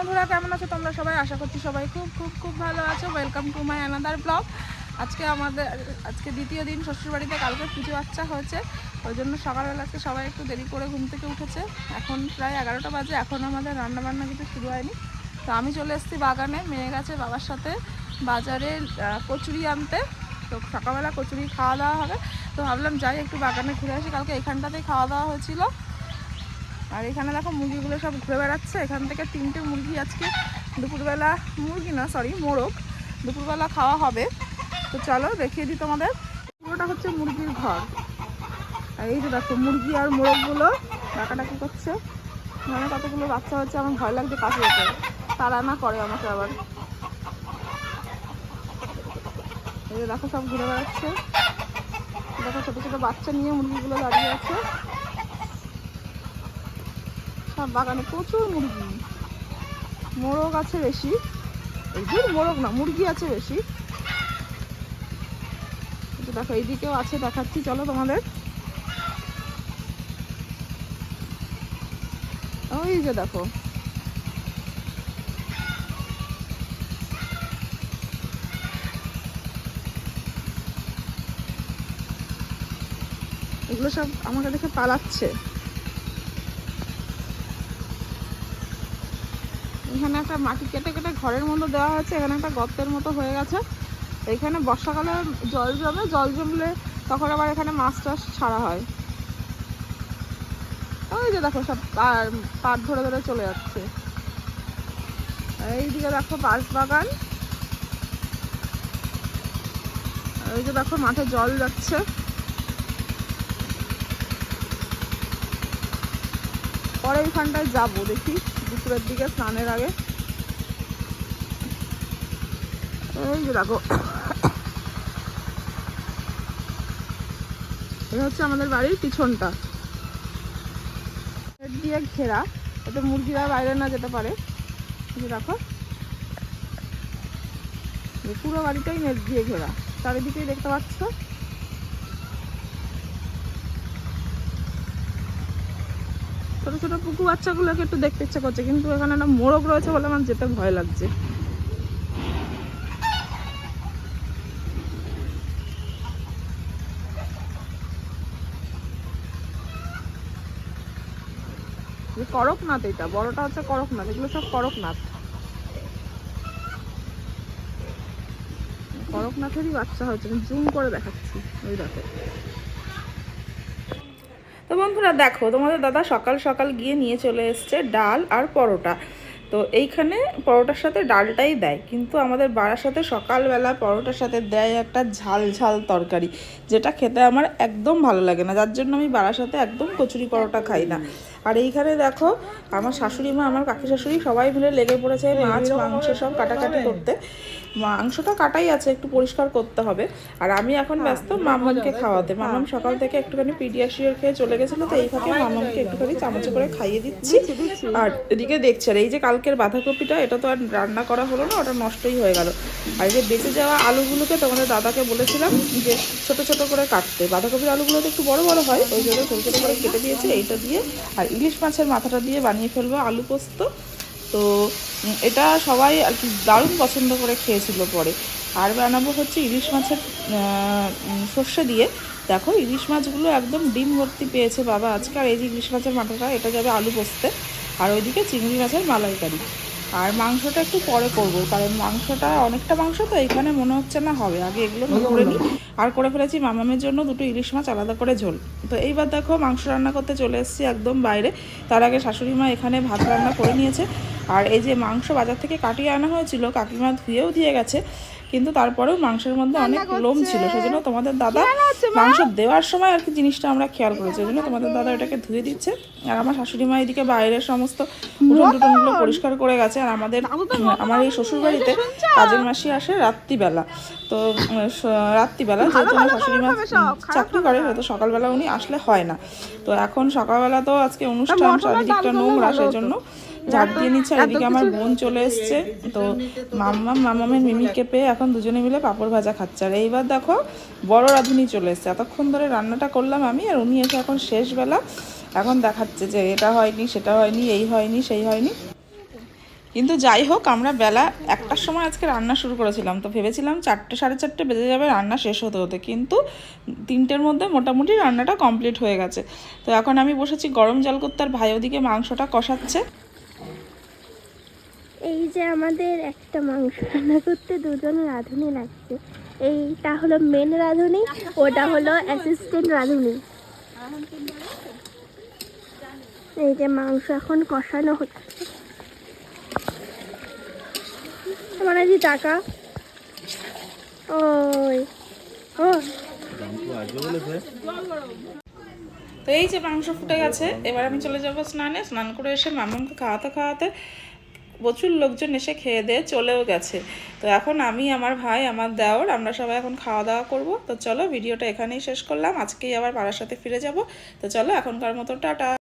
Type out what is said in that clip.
বন্ধুরা, কেমন আছো তোমরা সবাই? আশা করছি সবাই খুব খুব খুব ভালো আছো। Welcome to my another blog আজকে আমাদের, আজকে দ্বিতীয় দিন শ্বশুরবাড়িতে কালকে পুজো বাচ্চা হয়েছে। ওই জন্য সকালবেলা আজকে সবাই একটু দেরি করে ঘুম থেকে উঠেছে। এখন প্রায় এগারোটা বাজে, এখন আমাদের রান্না বান্না কিছু শুরু হয়নি। তো আমি চলে এসেছি বাগানে, মেয়ে গেছে বাবার সাথে বাজারে কচুরি আনতে। তো সকালবেলা কচুরি খাওয়া দাওয়া হবে। তো ভাবলাম যাই একটু বাগানে ঘুরে আসি। কালকে এখানটাতেই খাওয়া দাওয়া হয়েছিল। আর এখানে দেখো মুরগিগুলো সব ঘুরে বেড়াচ্ছে। এখান থেকে তিনটে মুরগি আজকে দুপুরবেলা, মুরগি না সরি মোরগ। দুপুরবেলা খাওয়া হবে। তো চলো দেখিয়ে দিই তোমাদের। পুরোটা হচ্ছে মুরগির ঘর। আর এই যে দেখো মুরগি আর মোরগগুলো ডাকাডাকি করছে। মানে কতগুলো বাচ্চা হচ্ছে, আমার ভয় লাগছে কাছে যেতে। তারা না করে আমাকে আবার। এই যে দেখো সব ঘুরে বেড়াচ্ছে। দেখো ছোটো ছোটো বাচ্চা নিয়ে মুরগিগুলো দাঁড়িয়ে আছে। সব বাগানে প্রচুর মুরগি। মোরগ আছে বেশি। মোরগ না, মুরগি আছে বেশি। দেখো, এইদিকেও আছে, দেখাচ্ছি, চলো তোমাদের। ওই যে দেখো। এগুলো সব আমাকে দেখে পালাচ্ছে। এখানে একটা মাটি কেটে কেটে ঘরের মতো দেওয়া হয়েছে, এখানে একটা গর্তের মতো হয়ে গেছে। এখানে বর্ষাকালে জল জমে, জল জমলে তখন আবার এখানে মাছ টাছ ছাড়া হয়। ওই যে দেখো সব পাট ধরে ধরে চলে যাচ্ছে। এইদিকে দেখো বাঁশ বাগান ওই যে দেখো মাঠে জল যাচ্ছে। পরে ওইখানটায় যাব দেখি। দুপুরের দিকে স্নানের আগে। এই যে দেখো। এই হচ্ছে আমাদের বাড়ির পিছনটা। নেট দিয়ে ঘেরা। যাতে মুরগিরা বাইরে না যেতে পারে। দেখো। পুরো বাড়িটাই নেট দিয়ে ঘেরা। চারিদিকেই দেখতে পাচ্ছ। ছোট ছোট পুকু বাচ্চাগুলোকে একটু দেখতে ইচ্ছা করছে, কিন্তু এখানে একটা মোরগ রয়েছে বলে আমার যেতে ভয় লাগছে। করকনাথ এটা, বড়টা হচ্ছে করকনাথ, এগুলো সব করকনাথ। করকনাথেরই বাচ্চা হয়েছে জুম করে দেখাচ্ছি ওই দেখো তো বন্ধুরা দেখো, তোমাদের দাদা সকাল সকাল গিয়ে নিয়ে চলে এসছে ডাল আর পরোটা। তো এইখানে পরোটার সাথে ডালটাই দেয়, কিন্তু আমাদের বাড়ার সাথে সকালবেলা পরোটার সাথে দেয় একটা ঝাল ঝাল তরকারি, যেটা খেতে আমার একদম ভালো লাগে না। যার জন্য আমি বাড়ার সাথে একদম কচুরি পরোটা খাই না। আর এইখানে দেখো আমার শাশুড়ি মা আমার কাকি শাশুড়ি সবাই মিলে লেগে পড়েছে মাছ মাংস সব কাটাকাটি করতে। মাংসটা কাটাই আছে একটু পরিষ্কার করতে হবে। আর আমি এখন ব্যস্ত মামামকে খাওয়াতে। মামাম সকাল থেকে একটুখানি পিডিয়াশিয়ার খেয়ে চলে গেছিল তো এই ফাঁকে মামামকে একটুখানি চামচে করে খাইয়ে দিচ্ছি। আর এদিকে দেখছে আর এই যে কালকের বাঁধাকপিটা এটা তো আর রান্না করা হলো না ওটা নষ্টই হয়ে গেল। আর এই যে বেঁচে যাওয়া আলুগুলোকে তোমাদের দাদাকে বলেছিলাম যে ছোট ছোট করে কাটতে। বাঁধাকপির আলুগুলো তো একটু বড় বড় হয় ওই জন্য ছোটো ছোট করে কেটে দিয়েছে এইটা দিয়ে। আর ইলিশ মাছের মাথাটা দিয়ে বানিয়ে ফেলব আলু পোস্ত। তো এটা সবাই আর কি দারুণ পছন্দ করে খেয়েছিল পরে। আর বানাবো হচ্ছে ইলিশ মাছের সর্ষে দিয়ে। দেখো, ইলিশ মাছগুলো একদম ডিম ভর্তি পেয়েছে বাবা আজকে। আর এই যে ইলিশ মাছের মাথাটা, এটা যাবে আলু পোস্তে। আর ওইদিকে চিংড়ি মাছের মালাইকারি। আর মাংসটা একটু পরে করব, কারণ মাংসটা অনেকটা মাংস তো এখানে মনে হচ্ছে না হবে। আগে এগুলো করে নিই। আর করে ফেলেছি মামামের জন্য দুটো ইলিশ মাছ, আলাদা করে ঝোল। তো এইবার দেখো মাংস রান্না করতে চলে এসেছি একদম বাইরে। তার আগে শাশুড়ি মা এখানে ভাত রান্না করে নিয়েছে। আর এই যে মাংস বাজার থেকে কাটিয়ে আনা হয়েছিল কাকিমা ধুয়েও দিয়ে গেছে কিন্তু তারপরেও মাংসের মধ্যে অনেক লোম ছিল সেজন্য তোমাদের দাদা মাংস দেওয়ার সময় আর কি জিনিসটা আমরা খেয়াল করেছি ওই জন্য তোমাদের দাদা এটাকে ধুয়ে দিচ্ছে। আর আমার শাশুড়ি মা এদিকে বাইরের সমস্ত উঠোন টুটনগুলো পরিষ্কার করে গেছে আর আমাদের আমার এই শ্বশুরবাড়িতে কাজের মাসি আসে রাত্রিবেলা। তো রাত্রিবেলা যেহেতু আমার শাশুড়ি মা চাকরি করে হয়তো সকালবেলা উনি আসলে হয় না। তো এখন সকালবেলা তো আজকে অনুষ্ঠান চারিদিকটা নোংরা সেই জন্য ঝাড় দিয়ে নিচ্ছে আর এদিকে আমার বোন চলে এসছে। তো মাম্মা মামামের মিমিকে পেয়ে এখন দুজনে মিলে পাঁপড় ভাজা খাচ্ছে। আর এইবার দেখো বড় রাঁধুনি চলে এসছে। এতক্ষণ ধরে রান্নাটা করলাম আমি আর উনি এসে এখন শেষ বেলা এখন দেখাচ্ছে যে এটা হয়নি সেটা হয়নি এই হয়নি সেই হয়নি। কিন্তু যাই হোক আমরা বেলা একটার সময় আজকে রান্না শুরু করেছিলাম। তো ভেবেছিলাম চারটে সাড়ে চারটে বেজে যাবে রান্না শেষ হতে হতে। কিন্তু তিনটের মধ্যে মোটামুটি রান্নাটা কমপ্লিট হয়ে গেছে। তো এখন আমি বসেছি গরম জল করতে আর ভাই ওদিকে মাংসটা কষাচ্ছে। এই যে আমাদের একটা মাংস রান্না করতে দুজন রাঁধুনি লাগছে। এইটা হলো মেন রাঁধুনি, ওটা হলো অ্যাসিস্ট্যান্ট রাঁধুনি। এই যে মাংস এখন কষানো হচ্ছে। আমার আজ টাকা। ওই ও তো এই যে মাংস ফুটে গেছে, এবার আমি চলে যাব স্নানে। স্নান করে এসে মামাকে খাওয়াতে খাওয়াতে প্রচুর লোকজন এসে খেয়ে দিয়ে চলেও গেছে। তো এখন আমি, আমার ভাই, আমার দেওর, আমরা সবাই এখন খাওয়া দাওয়া করব। তো চলো, ভিডিওটা এখানেই শেষ করলাম। আজকেই আবার পাড়ার সাথে ফিরে যাব। তো চলো, এখনকার মতো টাটা।